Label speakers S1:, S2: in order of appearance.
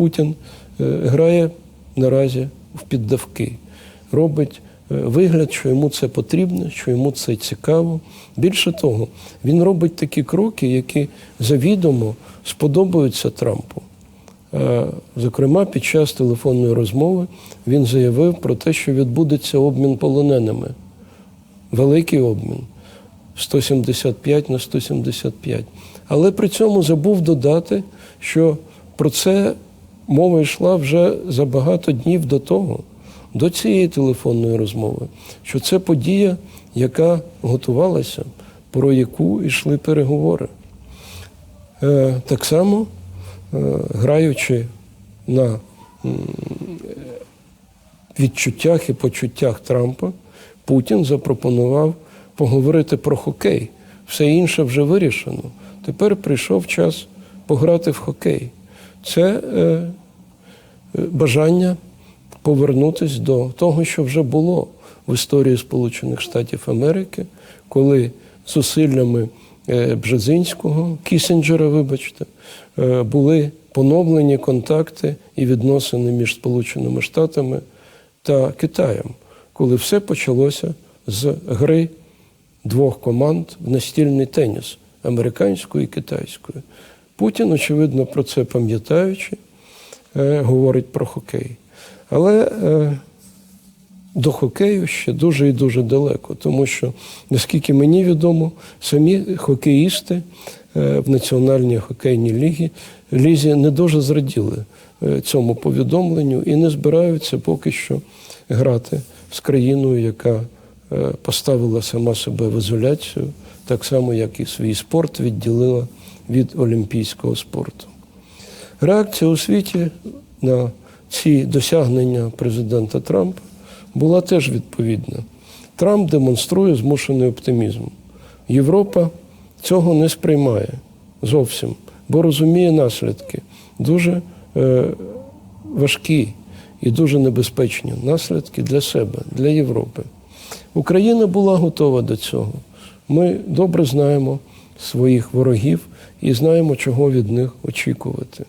S1: Путін е, грає наразі в піддавки, робить е, вигляд, що йому це потрібно, що йому це цікаво. Більше того, він робить такі кроки, які завідомо сподобаються Трампу. Е, Зокрема, під час телефонної розмови він заявив про те, що відбудеться обмін полоненими. Великий обмін 175 на 175. Але при цьому забув додати, що про це мова йшла вже за багато днів до того, до цієї телефонної розмови, що це подія, яка готувалася, про яку йшли переговори. Е, Так само, е, граючи на відчуттях і почуттях Трампа, Путін запропонував поговорити про хокей. Все інше вже вирішено. Тепер прийшов час пограти в хокей. Це е, бажання повернутися до того, що вже було в історії Сполучених Штатів Америки, коли зусиллями е, Бжезинського, Кісінджера, вибачте, е, були поновлені контакти і відносини між Сполученими Штатами та Китаєм, коли все почалося з гри двох команд в настільний теніс американської і китайської. Путін, очевидно, про це пам'ятаючи, говорить про хокей. Але е, до хокею ще дуже і дуже далеко, тому що, наскільки мені відомо, самі хокеїсти е, в Національній хокейній лігі, лізі не дуже зраділи е, цьому повідомленню і не збираються поки що грати з країною, яка е, поставила сама себе в ізоляцію, так само, як і свій спорт відділила від олімпійського спорту. Реакція у світі на ці досягнення президента Трампа була теж відповідна. Трамп демонструє змушений оптимізм. Європа цього не сприймає зовсім, бо розуміє наслідки дуже е, важкі і дуже небезпечні наслідки для себе, для Європи. Україна була готова до цього. Ми добре знаємо своїх ворогів і знаємо, чого від них очікувати.